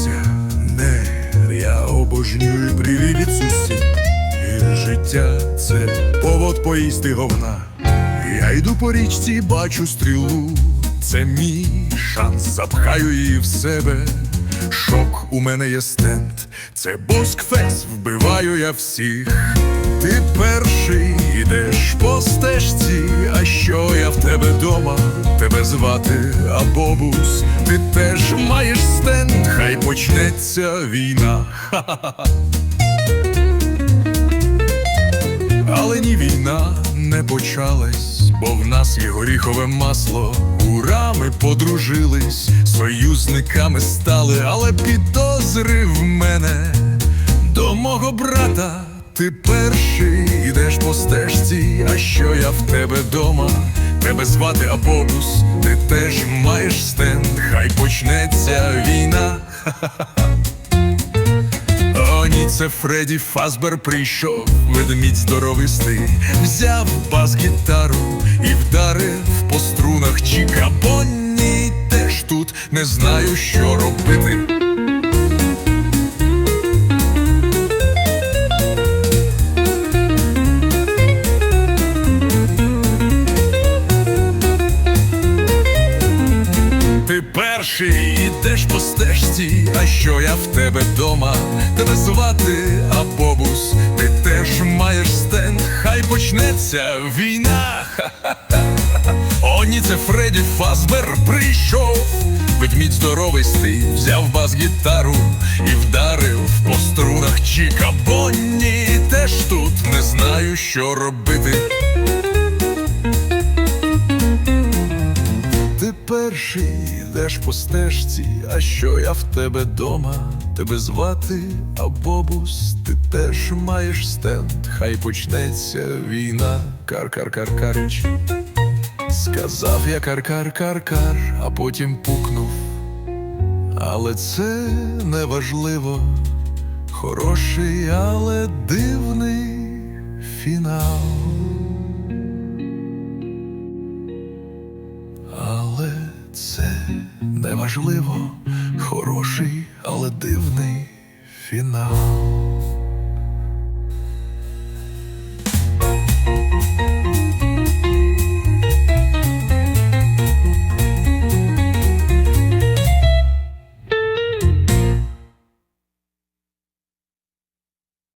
сонця, не я обожнюю привіт сусід. І життя це повод поїсти говна. Я йду по річці, бачу стрілу. Це мій шанс, запхаю її в себе. Шок, у мене є стенд. Це боскфест, вбиваю я всіх. Ти перший ідеш по стежці, а що я в тебе дома? Тебе звати Абобус. Ти теж маєш стенд, хай почнеться війна. Ха-ха-ха. Але ні війна не почалась, бо в нас є горіхове масло. Ура, ми подружились, союзниками стали, але підозри в мене до мого брата. Ти перший ідеш по стежці, а що я в тебе дома? Тебе звати Абобус, ти теж маєш стенд, хай почнеться війна. О, це Фредді Фазбер прийшов, ведмідь здоровистий, взяв бас-гітару і вдарив по струнах. Чікабонні теж тут не знаю, що Ти перший ідеш по стежці, а що я в тебе дома? Тебе звати Абобус, ти теж маєш стенд, хай почнеться війна. О, ні, це Фредді Фазбер прийшов. Ведмідь здоровий стий, взяв бас-гітару і вдарив по струнах Чіка Бонні. Теж тут не знаю, що робити. Ти перший йдеш по стежці, а що я в тебе дома? Тебе звати Абобус, ти теж маєш стенд, хай почнеться війна, кар-кар-кар-карич. Сказав я кар-кар-кар-кар, а потім пукнув. Але це не важливо, хороший, але дивний фінал. Неважливо, хороший, але дивний фінал.